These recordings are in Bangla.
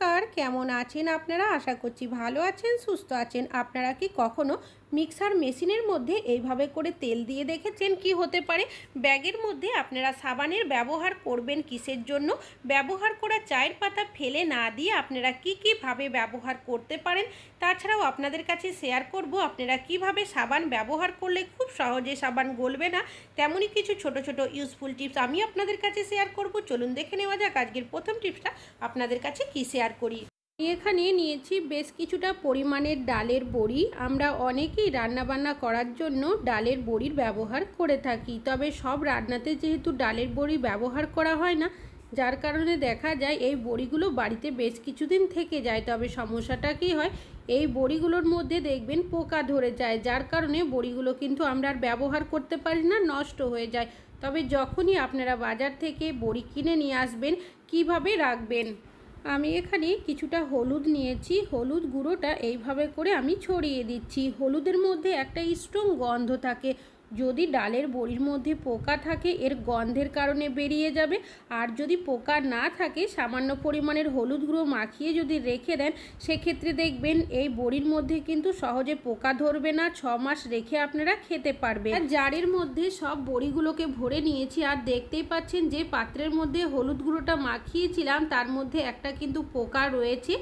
Nunca নমস্কার কেমন আছেন আপনারা? আশা করছি ভালো আছেন, সুস্থ আছেন। আপনারা কি কখনো মিক্সার মেশিনের মধ্যে এইভাবে করে তেল দিয়ে দেখেছেন কি হতে পারে? ব্যাগের মধ্যে আপনারা সাবানের ব্যবহার করবেন কিসের জন্য? ব্যবহার করা চায়ের পাতা ফেলে না দিয়ে আপনারা কি কীভাবে ব্যবহার করতে পারেন? তাছাড়াও আপনাদের কাছে শেয়ার করব, আপনারা কীভাবে সাবান ব্যবহার করলে খুব সহজে সাবান গলবে না? তেমনই কিছু ছোট ছোট ইউজফুল টিপস আমি আপনাদের কাছে শেয়ার করব। চলুন দেখে নেওয়া যাক আজকের প্রথম টিপসটা আপনাদের কাছে কি শেয়ার করি আমি এখানে নিয়েছি বেশ কিছুটা পরিমাণের ডালের বড়ি। আমরা অনেকেই রান্নাবান্না করার জন্য ডালের বড়ির ব্যবহার করে থাকি। তবে সব রান্নাতে যেহেতু ডালের বড়ি ব্যবহার করা হয় না, যার কারণে দেখা যায় এই বড়িগুলো বাড়িতে বেশ কিছুদিন থেকে যায়। তবে সমস্যাটা কী হয়, এই বড়িগুলোর মধ্যে দেখবেন পোকা ধরে যায়, যার কারণে বড়িগুলো কিন্তু আমরা আর ব্যবহার করতে পারি না, নষ্ট হয়ে যায়। তবে যখনই আপনারা বাজার থেকে বড়ি কিনে নিয়ে আসবেন, কীভাবে রাখবেন? আমি এখানে কিছুটা হলুদ নিয়েছি। হলুদ গুঁড়োটা এইভাবে করে আমি ছড়িয়ে দিচ্ছি। হলুদের মধ্যে একটা স্ট্রং গন্ধ থাকে। যদি ডালের বড়ির মধ্যে পোকা থাকে, এর গন্ধের কারণে বেরিয়ে যাবে। আর যদি পোকা না থাকে, সামান্য পরিমাণের হলুদ গুঁড়ো মাখিয়ে যদি রেখে দেন, সেক্ষেত্রে দেখবেন এই বড়ির মধ্যে কিন্তু সহজে পোকা ধরবে না। ছ মাস রেখে আপনারা খেতে পারবেন। আর জারের মধ্যে সব বড়িগুলোকে ভরে নিয়েছি। আর দেখতেই পাচ্ছেন যে পাত্রের মধ্যে হলুদ গুঁড়োটা মাখিয়েছিলাম, তার মধ্যে একটা কিন্তু পোকা রয়েছে।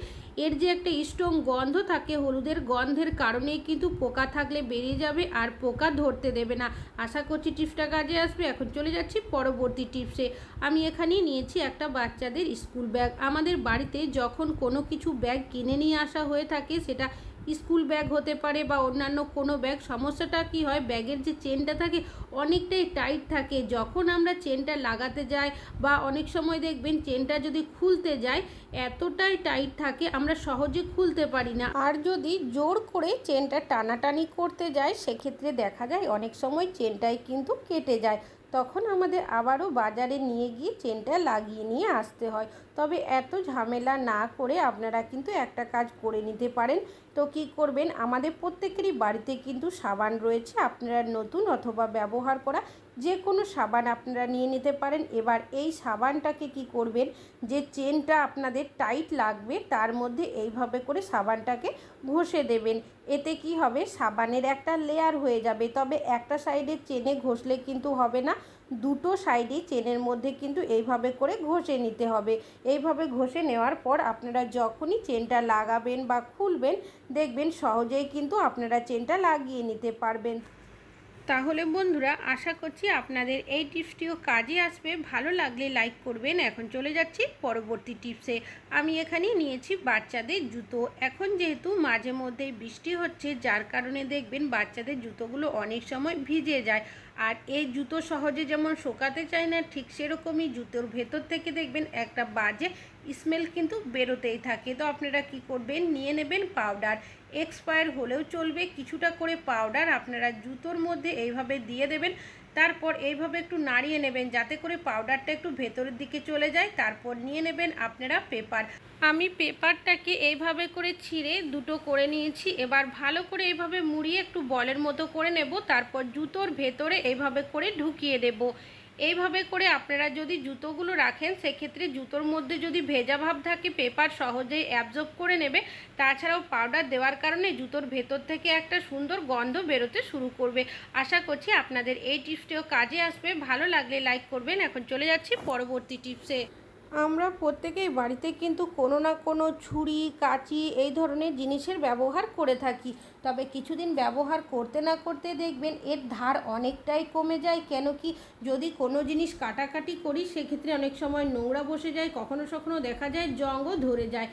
এর যে একটা স্ট্রং গন্ধ থাকে, হলুদের গন্ধের কারণেই কিন্তু পোকা থাকলে বেরিয়ে যাবে আর পোকা ধরতে দেবে না। আশা করছি টিপসটা কাজে আসবে। এখন চলে যাচ্ছি পরবর্তী টিপসে। আমি এখানেই নিয়েছি একটা বাচ্চাদের স্কুল ব্যাগ। আমাদের বাড়িতে যখন কোনো কিছু ব্যাগ কিনে নিয়ে আসা হয়ে থাকে, সেটা স্কুল ব্যাগ হতে পারে বা অন্যান্য কোনো ব্যাগ, সমস্যাটা কি হয়? ব্যাগের যে চেনটা থাকে অনেকটাই টাইট থাকে। যখন আমরা চেনটা লাগাতে যাই বা অনেক সময় দেখবেন চেনটা যদি খুলতে যাই, এতটাই টাইট থাকে আমরা সহজে খুলতে পারি না। আর যদি জোর করে চেনটা টানাটানি করতে যাই, সেক্ষেত্রে দেখা যায় অনেক সময় চেনটাই কিন্তু কেটে যায়। তখন আমাদের আবারও বাজারে নিয়ে গিয়ে চেনটা লাগিয়ে নিয়ে আসতে হয়। তবে এত ঝামেলা না করে আপনারা কিন্তু একটা কাজ করে নিতে পারেন। তো কি করবেন? আমাদের প্রত্যেকেরই বাড়িতে কিন্তু সাবান রয়েছে। আপনারা নতুন অথবা ব্যবহার করা যে কোনো সাবান আপনারা নিয়ে নিতে পারেন। এবার এই সাবানটাকে কি করবেন? যে চেনটা আপনাদের টাইট লাগবে, তার মধ্যে এইভাবে করে সাবানটাকে ঘষে দেবেন। এতে কি হবে? সাবানের একটা লেয়ার হয়ে যাবে। তবে একটা সাইডে চেনে ঘষলে কিন্তু হবে না। দুটো সাইডেই চেনের মধ্যে কিন্তু এইভাবে করে ঘষে নিতে হবে। এইভাবে ঘষে নেওয়ার পর আপনারা যখনই চেনটা লাগাবেন বা খুলবেন, দেখবেন সহজেই কিন্তু আপনারা চেনটা লাগিয়ে নিতে পারবেন। তাহলে বন্ধুরা, আশা করছি আপনাদের এই টিপসটিও কাজে আসবে। ভালো লাগলে লাইক করবেন। এখন চলে যাচ্ছি পরবর্তী টিপসে। আমি এখানে নিয়েছি বাচ্চাদের জুতো। এখন যেহেতু মাঝে মধ্যে বৃষ্টি হচ্ছে, যার কারণে দেখবেন বাচ্চাদের জুতোগুলো অনেক সময় ভিজে যায়। আর এই জুতো সহজে যেমন শোকাতে চায় না, ঠিক সেরকমই জুতোর ভেতর থেকে দেখবেন একটা বাজে স্মেল কিন্তু বেরোতেই থাকে। তো আপনারা কি করবেন? নিয়ে নেবেন পাউডার এক্সপায়ার হলেও চলবে, কিছুটা করে পাউডার আপনারা জুতোর মধ্যে এইভাবে দিয়ে দেবেন। তারপর এইভাবে একটু নাড়িয়ে নেবেন, যাতে করে পাউডারটা একটু ভেতরের দিকে চলে যায়। তারপর নিয়ে নেবেন আপনারা পেপার আমি পেপারটাকে এইভাবে করে ছিঁড়ে দুটো করে নিয়েছি। এবার ভালো করে এইভাবে মুড়িয়ে একটু বলের মতো করে নেব, তারপর জুতোর ভেতরে এইভাবে করে ঢুকিয়ে দেব। এইভাবে করে আপনারা যদি জুতোগুলো রাখেন, সেক্ষেত্রে জুতোর মধ্যে যদি ভেজা ভাব থাকে, পেপার সহজেই অ্যাবজর্ব করে নেবে। তাছাড়াও পাউডার দেওয়ার কারণে জুতোর ভেতর থেকে একটা সুন্দর গন্ধ বেরোতে শুরু করবে। আশা করছি আপনাদের এই টিপসটিও কাজে আসবে। ভালো লাগলে লাইক করবেন। এখন চলে যাচ্ছি পরবর্তী টিপসে। আমরা প্রত্যেকেই বাড়িতে কিন্তু কোনো না কোনো ছুরি, কাঁচি এই ধরনের জিনিসের ব্যবহার করে থাকি। তবে কিছুদিন ব্যবহার করতে না করতে দেখবেন এর ধার অনেকটাই কমে যায়। কেন কি যদি কোনো জিনিস কাটাকাটি করি, সেক্ষেত্রে অনেক সময় নোংরা বসে যায়, কখনো কখনো দেখা যায় জঙ্গও ধরে যায়।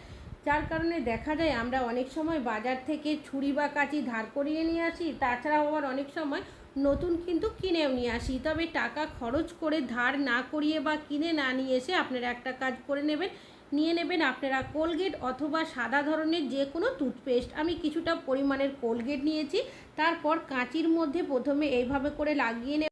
যার কারণে দেখা যায় আমরা অনেক সময় বাজার থেকে ছুরি বা কাঁচি ধার করিয়ে নিয়ে আসি। তাছাড়াও আবার অনেক সময় নতুন কিন্তু কিনেও নিয়ে আসি। তবে টাকা খরচ করে ধার না করিয়ে বা কিনে না নিয়ে এসে আপনারা একটা কাজ করে নেবেন। নিয়ে নেবেন আপনারা কোলগেট অথবা সাদা ধরনের যে কোনো টুথপেস্ট। আমি কিছুটা পরিমাণের কোলগেট নিয়েছি, তারপর কাঁচির মধ্যে প্রথমে এইভাবে করে লাগিয়ে নেব।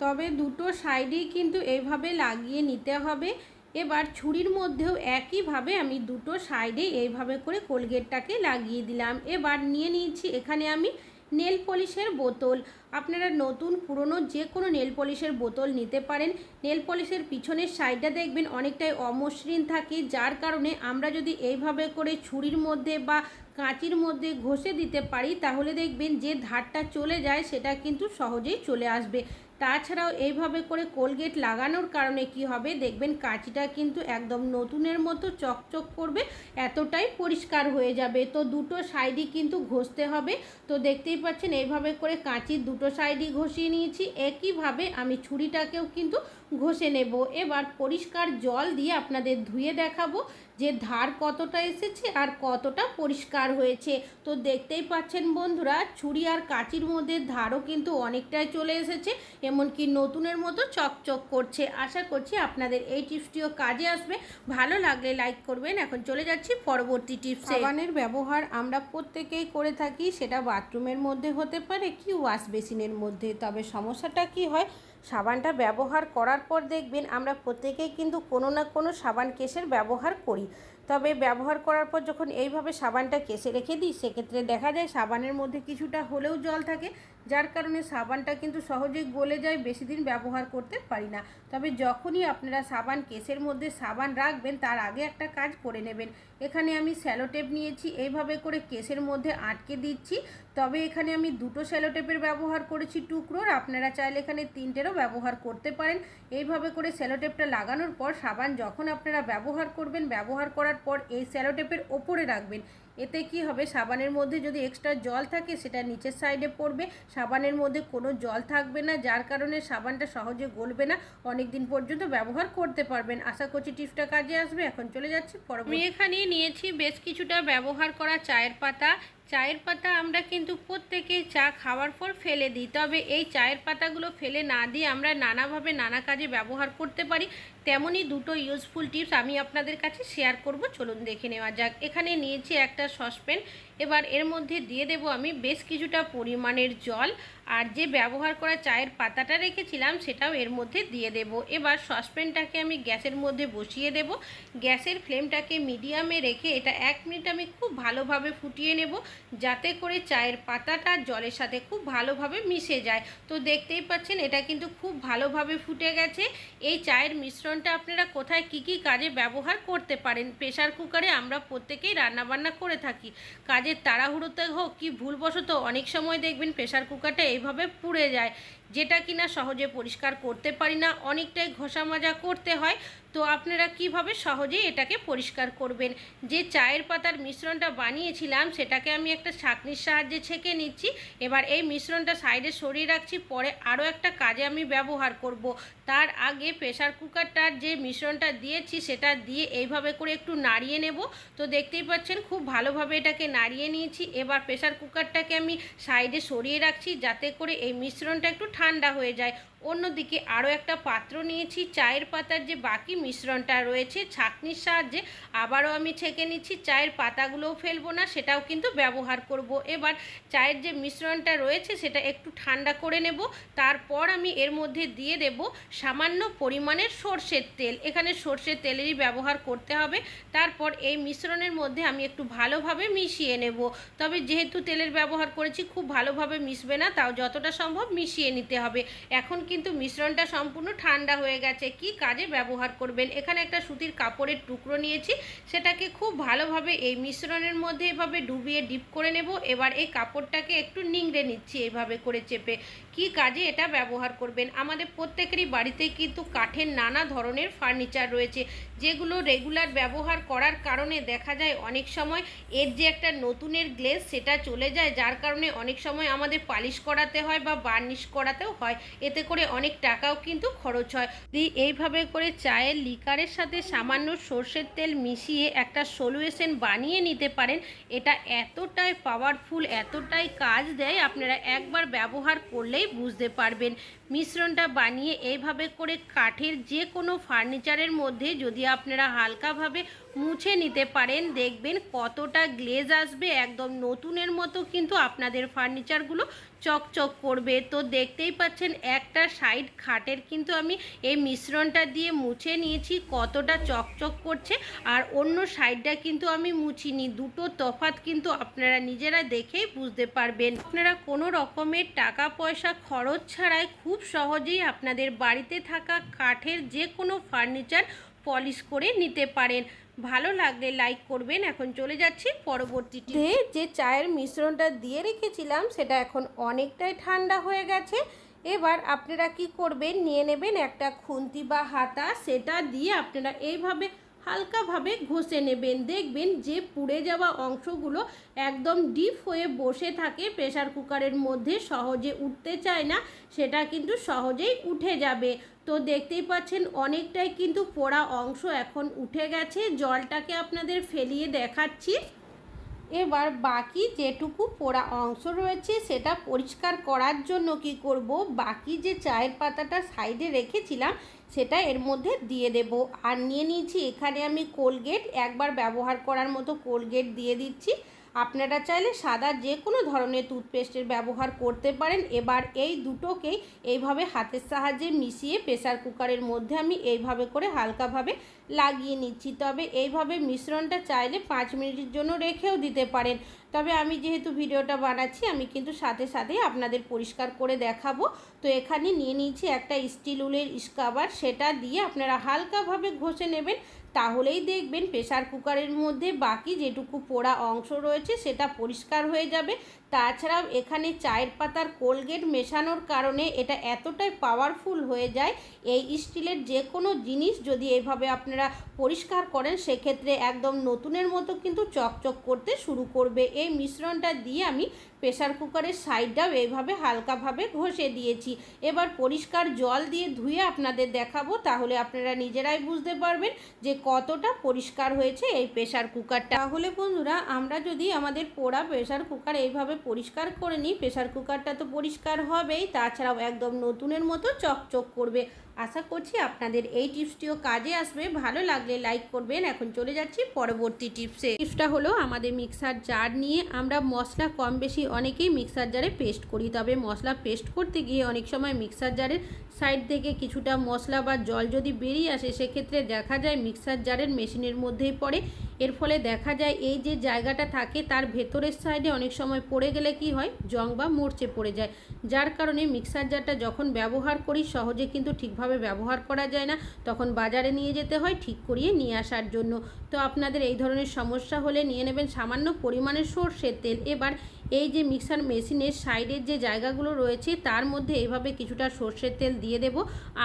তবে দুটো সাইডেই কিন্তু এইভাবে লাগিয়ে নিতে হবে। এবার ছুরির মধ্যেও একইভাবে আমি দুটো সাইডে এইভাবে করে কোলগেটটাকে লাগিয়ে দিলাম। এবার নিয়ে নিয়েছি, এখানে আমি নেল পলিশের বোতল। আপনারা নতুন, পুরনো যে কোনো নেল পলিশের বোতল নিতে পারেন। নেল পলিশের পিছনের সাইডটা দেখবেন অনেকটাই অমসৃণ থাকে, যার কারণে আমরা যদি এইভাবে করে ছুরির মধ্যে বা কাঁচির মধ্যে ঘষে দিতে পারি, তাহলে দেখবেন যে ধারটা চলে যায় সেটা কিন্তু সহজেই চলে আসবে। তাছাড়াও এইভাবে করে কোলগেট লাগানোর কারণে কি হবে? দেখবেন কাঁচিটা কিন্তু একদম নতুনের মতো চকচক করবে, এতটাই পরিষ্কার হয়ে যাবে। তো দুটো সাইডই কিন্তু ঘষতে হবে। তো দেখতেই পাচ্ছেন এইভাবে করে কাঁচির দুটো সাইডই ঘষিয়ে নিয়েছি। একইভাবে আমি ছুরিটাকেও কিন্তু ঘষে নেব। এবার পরিষ্কার জল দিয়ে আপনাদের ধুয়ে দেখাবো। যে ধার কতটা এসেছে আর কতটা পরিষ্কার হয়েছে। তো দেখতেই পাচ্ছেন বন্ধুরা, ছুরি আর কাঁচির মধ্যে ধারও কিন্তু অনেকটাই চলে এসেছে, এমনকি নতুনের মতো চকচক করছে। আশা করছি আপনাদের এই টিপসটিও কাজে আসবে। ভালো লাগলে লাইক করবেন। এখন চলে যাচ্ছি পরবর্তী টিপস। সাবানের ব্যবহার আমরা প্রত্যেকেই করে থাকি, সেটা বাথরুমের মধ্যে হতে পারে, কি ওয়াশ বেসিনের মধ্যে। তবে সমস্যাটা কি হয় সাবানটা ব্যবহার করার পর দেখবেন আমরা প্রত্যেকেই কিন্তু কোনো না কোনো সাবান কেশের ব্যবহার করি। তবে ব্যবহার করার পর যখন এইভাবে সাবানটা কেসে রেখে দিই, সেক্ষেত্রে দেখা যায় সাবানের মধ্যে কিছুটা হলেও জল থাকে, যার কারণে সাবানটা কিন্তু সহজেই গলে যায়, বেশি দিন ব্যবহার করতে পারি না। তবে যখনই আপনারা সাবান কেসের মধ্যে সাবান রাখবেন, তার আগে একটা কাজ করে নেবেন। এখানে আমি স্যালোটেপ নিয়েছি, এইভাবে করে কেসের মধ্যে আটকে দিচ্ছি। তবে এখানে আমি দুটো স্যালোটেপের ব্যবহার করেছি টুকরোর। আপনারা চাইলে এখানে তিনটেরও ব্যবহার করতে পারেন। এইভাবে করে স্যালোটেপটা লাগানোর পর সাবান যখন আপনারা ব্যবহার করবেন, ব্যবহার করার পর এই স্যালোটেপের ওপরে রাখবেন। এতে কি হবে? সাবানের মধ্যে যদি এক্সট্রা জল থাকে, সেটা নিচের সাইডে পড়বে। সাবানের মধ্যে কোনো জল থাকবে না, যার কারণে সাবানটা সহজে গলবে না। অনেক দিন পর্যন্ত ব্যবহার করতে পারবেন। আশা করছি টিপসটা কাজে আসবে। এখন চলে যাচ্ছি পরবর্তী আমি এখানে নিয়েছি বেশ কিছুটা ব্যবহার করা চায়ের পাতা। চায়ের পাতা আমরা কিন্তু প্রত্যেকেই চা খাওয়ার পর ফেলে দিই। তবে এই চায়ের পাতাগুলো ফেলে না দিয়ে আমরা নানাভাবে নানা কাজে ব্যবহার করতে পারি। তেমনই দুটো ইউজফুল টিপস আমি আপনাদের কাছে শেয়ার করব। চলুন দেখে নেওয়া যাক। এখানে নিয়েছি একটা সসপ্যান। এবার এর মধ্যে দিয়ে দেব আমি বেশ কিছুটা পরিমাণের জল। আর যে ব্যবহার করা চায়ের পাতাটা রেখেছিলাম, সেটাও এর মধ্যে দিয়ে দেব। এবার সসপ্যানটাকে আমি গ্যাসের মধ্যে বসিয়ে দেব। গ্যাসের ফ্লেমটাকে মিডিয়ামে রেখে এটা এক মিনিট আমি খুব ভালোভাবে ফুটিয়ে নেব, যাতে করে চায়ের পাতাটা জলের সাথে খুব ভালোভাবে মিশে যায়। তো দেখতেই পাচ্ছেন, এটা কিন্তু খুব ভালোভাবে ফুটে গেছে। এই চায়ের মিশ্রণটা আপনারা কোথায় কি কি কাজে ব্যবহার করতে পারেন? প্রেশার কুকারে আমরা প্রত্যেকেই রান্নাবান্না করে থাকি। কাজের তাড়াহুড়োতে হোক কি ভুলবশত অনেক সময় দেখবেন প্রেশার কুকারটা এইভাবে পুড়ে যায়। যেটা কিনা সহজে পরিষ্কার করতে পারি না, অনেকটাই ঘষা মাজা করতে হয়। তো আপনারা কীভাবে সহজেই এটাকে পরিষ্কার করবেন? যে চায়ের পাতার মিশ্রণটা বানিয়েছিলাম, সেটাকে আমি একটা ছাঁকনির সাহায্যে ছেঁকে নিচ্ছি। এবার এই মিশ্রণটা সাইডে সরিয়ে রাখছি, পরে আরও একটা কাজে আমি ব্যবহার করব। তার আগে প্রেশার কুকারটার যে মিশ্রণটা দিয়েছি, সেটা দিয়ে এইভাবে করে একটু নাড়িয়ে নেব। তো দেখতেই পাচ্ছেন, খুব ভালোভাবে এটাকে নাড়িয়ে নিয়েছি। এবার প্রেশার কুকারটাকে আমি সাইডে সরিয়ে রাখছি, যাতে করে এই মিশ্রণটা একটু ঠান্ডা হয়ে যায় অন্যদিকে আরও একটা পাত্র নিয়েছি, চায়ের পাতার যে বাকি মিশ্রণটা রয়েছে, ছাঁকনির সাহায্যে আবারও আমি ছেঁকে নিচ্ছি। চায়ের পাতাগুলোও ফেলব না, সেটাও কিন্তু ব্যবহার করব। এবার চায়ের যে মিশ্রণটা রয়েছে, সেটা একটু ঠান্ডা করে নেব। তারপর আমি এর মধ্যে দিয়ে দেব সামান্য পরিমাণের সর্ষের তেল। এখানে সর্ষের তেলেরই ব্যবহার করতে হবে। তারপর এই মিশ্রণের মধ্যে আমি একটু ভালোভাবে মিশিয়ে নেব। তবে যেহেতু তেলের ব্যবহার করেছি, খুব ভালোভাবে মিশবে না, তাও যতটা সম্ভব মিশিয়ে নিতে হবে। এখন কিন্তু মিশ্রণটা সম্পূর্ণ ঠান্ডা হয়ে গেছে। কি কাজে ব্যবহার করবেন? এখানে একটা সুতির কাপড়ের টুকরো নিয়েছি। সেটাকে খুব ভালোভাবে এই মিশ্রণের মধ্যে এভাবে ডুবিয়ে ডিপ করে নেব। এবার এই কাপড়টাকে একটু নিংড়ে নিচ্ছি এইভাবে করে চেপে। কি কাজে এটা ব্যবহার করবেন? আমাদের প্রত্যেকেরই বাড়িতে কিন্তু কাঠের নানা ধরনের ফার্নিচার রয়েছে, যেগুলো রেগুলার ব্যবহার করার কারণে দেখা যায় অনেক সময় এর যে একটা নতুনের গ্লেজ সেটা চলে যায়, যার কারণে অনেক সময় আমাদের পালিশ করাতে হয় বা বার্নিশ করাতেও হয়। এতে করে অনেক টাকাও কিন্তু খরচ হয়। দি, এইভাবে করে চায়ের লিকারের সাথে সামান্য সর্ষের তেল মিশিয়ে একটা সলিউশন বানিয়ে নিতে পারেন। এটা এতটাই পাওয়ারফুল এতটাই কাজ দেয়, আপনারা একবার ব্যবহার করলেই বুঝতে পারবেন। মিশ্রণটা বানিয়ে এইভাবে করে কাঠের যে কোনো ফার্নিচারের মধ্যে যদি আপনারা হালকাভাবে মুছে নিতে পারেন। দেখবেন কতটা গ্লেজ আসবে, একদম নতুনের মতো কিন্তু আপনাদের ফার্নিচারগুলো চকচক করবে। তো দেখতেই পাচ্ছেন একটা সাইড খাটের কিন্তু আমি এই মিশ্রণটা দিয়ে মুছে নিয়েছি, কতটা চকচক করছে। আর অন্য সাইডটা কিন্তু আমি মুছিনি, দুটো তফাত কিন্তু আপনারা নিজেরা দেখেই বুঝতে পারবেন। আপনারা কোনো রকমের টাকা পয়সা খরচ ছাড়াই খুব সহজেই আপনাদের বাড়িতে থাকা কাঠের যে কোনো ফার্নিচার পলিশ করে নিতে পারেন। ভালো লাগলে লাইক করবেন। এখন চলে যাচ্ছি পরবর্তীতে যে চায়ের মিশ্রণটা দিয়ে রেখেছিলাম, সেটা এখন অনেকটাই ঠান্ডা হয়ে গেছে। এবার আপনারা কি করবেন, নিয়ে নেবেন একটা খুন্তি বা হাতা। সেটা দিয়ে আপনারা এইভাবে হালকাভাবে ঘষে নেবেন। দেখবেন যে পুড়ে যাওয়া অংশগুলো একদম ডিপ হয়ে বসে থাকে, প্রেসার কুকারের মধ্যে সহজে উঠতে চায় না, সেটা কিন্তু সহজেই উঠে যাবে। তো দেখতেই পাচ্ছেন, অনেকটাই কিন্তু পোড়া অংশ এখন উঠে গেছে। জলটাকে আপনাদের ফেলিয়ে দেখাচ্ছি। এবার বাকি যেটুকু পোড়া অংশ রয়েছে, সেটা পরিষ্কার করার জন্য কি করব? বাকি যে চায়ের পাতাটা সাইডে রেখেছিলাম সেটা এর মধ্যে দিয়ে দেব। আর নিয়ে নিয়েছি এখানে আমি কোলগেট। একবার ব্যবহার করার মতো কোলগেট দিয়ে দিচ্ছি। আপনারা চাইলে সাদা যে কোনো ধরনের টুথপেস্টের ব্যবহার করতে পারেন। এবার এই দুটোকেই এইভাবে হাতের সাহায্যে মিশিয়ে প্রেসার কুকারের মধ্যে আমি এইভাবে করে হালকাভাবে লাগিয়ে নিচ্ছি। তবে এইভাবে মিশ্রণটা চাইলে পাঁচ মিনিটের জন্য রেখেও দিতে পারেন। তবে আমি যেহেতু ভিডিওটা বানাচ্ছি, আমি কিন্তু সাথে সাথেই আপনাদের পরিষ্কার করে দেখাবো। তো এখানে নিয়ে নিয়েছি একটা স্টিল উলের স্কাবার। সেটা দিয়ে আপনারা হালকাভাবে ঘষে নেবেন, তাহলেই দেখবেন প্রেসার কুকারের মধ্যে বাকি যেটুকু পোড়া অংশ রয়েছে, সেটা পরিষ্কার হয়ে যাবে। তাছাড়াও এখানে চায়ের পাতার কোলগেট মেশানোর কারণে এটা এতটাই পাওয়ারফুল হয়ে যায়। এই স্টিলের যে কোনো জিনিস যদি এইভাবে আপনারা পরিষ্কার করেন, সেক্ষেত্রে একদম নতুনের মতো কিন্তু চকচক করতে শুরু করবে। এই মিশ্রণটা দিয়ে আমি প্রেশার কুকারের সাইডটাও এইভাবে হালকাভাবে ঘষে দিয়েছি। এবার পরিষ্কার জল দিয়ে ধুয়ে আপনাদের দেখাবো, তাহলে আপনারা নিজেরাই বুঝতে পারবেন যে কতটা পরিষ্কার হয়েছে এই প্রেসার কুকারটা। তাহলে বন্ধুরা, আমরা যদি আমাদের পোড়া প্রেসার কুকার এইভাবে পরিষ্কার করে নিই, প্রেসার কুকারটা তো পরিষ্কার হবেই, তাছাড়াও একদম নতুনের মতো চকচক করবে। আশা করছি আপনাদের এই টিপসটিও কাজে আসবে। ভালো লাগলে লাইক করবেন। এখন চলে যাচ্ছি পরবর্তী টিপসে। টিপসটা হলো আমাদের মিক্সার জার নিয়ে আমরা মশলা কম বেশি অনেকেই মিক্সার জারে পেস্ট করি। তবে মশলা পেস্ট করতে গিয়ে অনেক সময় মিক্সার জারের সাইড থেকে কিছুটা মশলা বা জল যদি বেরিয়ে আসে, সেক্ষেত্রে দেখা যায় মিক্সার জারের মেশিনের মধ্যেই পড়ে। এর ফলে দেখা যায় এই যে জায়গাটা থাকে, তার ভেতরের সাইডে অনেক সময় পড়ে গেলে কি হয়? জং বা মরচে পড়ে যায়। যার কারণে মিক্সার জারটা যখন ব্যবহার করি, সহজে কিন্তু ঠিকভাবে ব্যবহার করা যায় না। তখন বাজারে নিয়ে যেতে হয়, ঠিক করিয়ে নিয়ে আসার জন্য। তো আপনাদের এই ধরনের সমস্যা হলে নিয়ে নেবেন সামান্য পরিমাণে সর্ষের তেল। এবার এই যে মিক্সার মেশিনের সাইডের যে জায়গাগুলো রয়েছে, তার মধ্যে এইভাবে কিছুটা সর্ষের তেল দিয়ে দেব।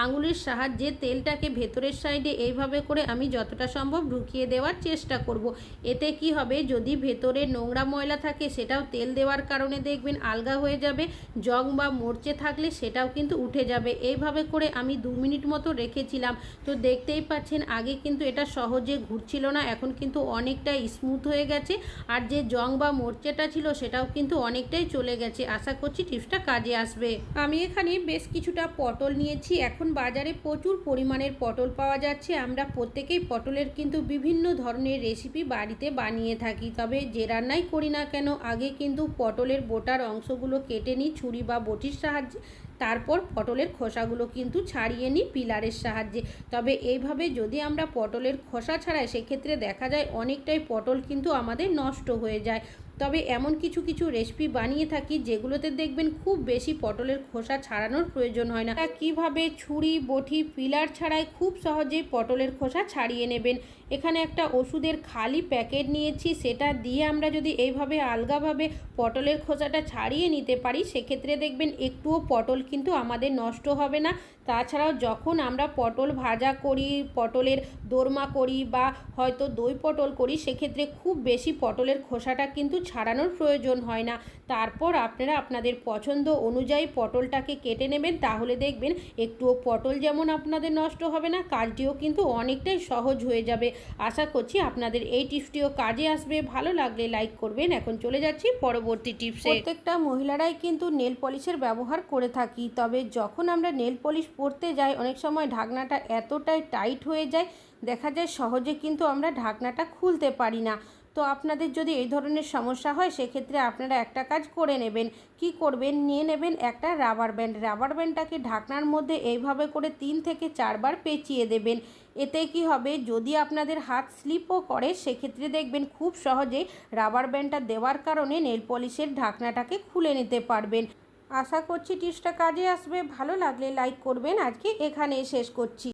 আঙুলের সাহায্যে তেলটাকে ভেতরের সাইডে এইভাবে করে আমি যতটা সম্ভব ঢুকিয়ে দেওয়ার চেষ্টা করব। এতে কি হবে, যদি ভেতরে নোংরা ময়লা থাকে, সেটাও তেল দেওয়ার কারণে দেখবেন আলগা হয়ে যাবে। জং বা মরচে থাকলে সেটাও কিন্তু উঠে যাবে। এইভাবে করে আমি দু মিনিট মতো রেখেছিলাম। তো দেখতেই পাচ্ছেন, আগে কিন্তু এটা সহজে ঘুরছিল না, এখন কিন্তু অনেকটা স্মুথ হয়ে গেছে। আর যে জং বা মরচেটা ছিল, সেটাও কিন্তু অনেকটাই চলে গেছে। আশা করছি টিপসটা কাজে আসবে। আমি এখানে বেশ কিছুটা পটল নিয়েছি। এখন বাজারে প্রচুর পরিমাণের পটল পাওয়া যাচ্ছে। আমরা প্রত্যেকেই পটলের কিন্তু বিভিন্ন ধরনের রেসিপি বাড়িতে বানিয়ে থাকি। তবে যে রান্নাই করি না কেন, আগে কিন্তু পটলের বোটার অংশগুলো কেটে নিই ছুরি বা বটির সাহায্যে। তারপর পটলের খোসাগুলো কিন্তু ছাড়িয়ে নিই পিলারের সাহায্যে। তবে এইভাবে যদি আমরা পটলের খোসা ছাড়াই, সেক্ষেত্রে দেখা যায় অনেকটাই পটল কিন্তু আমাদের নষ্ট হয়ে যায়। তবে এমন কিছু কিছু রেসিপি বানিয়ে থাকি যেগুলোতে দেখবেন খুব বেশি পটলের খোসা ছাড়ানোর প্রয়োজন হয় না। কীভাবে ছুরি, বটি, পিলার ছাড়াই খুব সহজেই পটলের খোসা ছাড়িয়ে নেবেন? এখানে একটা ওষুধের খালি প্যাকেট নিয়েছি, সেটা দিয়ে আমরা যদি এইভাবে আলগাভাবে পটলের খোসাটা ছাড়িয়ে নিতে পারি, সেক্ষেত্রে দেখবেন একটুও পটল কিন্তু আমাদের নষ্ট হবে না। তাছাড়াও যখন আমরা পটল ভাজা করি, পটলের দোরমা করি বা হয়তো দই পটল করি, সেক্ষেত্রে খুব বেশি পটলের খোসাটা কিন্তু ছাড়ানোর প্রয়োজন হয় না। তারপর আপনারা আপনাদের পছন্দ অনুযায়ী পটলটাকে কেটে নেবেন, তাহলে দেখবেন একটুও পটল যেমন আপনাদের নষ্ট হবে না, কাজটিও কিন্তু অনেকটাই সহজ হয়ে যাবে। আশা করছি আপনাদের এই টিপসটিও কাজে আসবে। ভালো লাগলে লাইক করবেন। এখন চলে যাচ্ছি পরবর্তী টিপসে। প্রত্যেকটা মহিলারাই কিন্তু নেল পলিশের ব্যবহার করে থাকি, তবে যখন আমরা নেল পলিশ পরতে যাই অনেক সময় ঢাকনাটা এতটাই টাইট হয়ে যায়, দেখা যায় সহজে কিন্তু আমরা ঢাকনাটা খুলতে পারি না। তো আপনাদের যদি এই ধরনের সমস্যা হয়, সেক্ষেত্রে আপনারা একটা কাজ করে নেবেন। কি করবেন? নিয়ে নেবেন একটা রাবার ব্যান্ড। রাবার ব্যান্ডটাকে ঢাকনার মধ্যে এইভাবে করে তিন থেকে চারবার পেঁচিয়ে দেবেন। এতে কি হবে? যদি আপনাদের হাত স্লিপও করে, সেক্ষেত্রে দেখবেন খুব সহজেই রাবার ব্যান্ডটা দেওয়ার কারণে নেল পলিশের ঢাকনাটাকে খুলে নিতে পারবেন। আশা করছি টিপসটা কাজে আসবে। ভালো লাগলে লাইক করবেন। আজকে এখানেই শেষ করছি।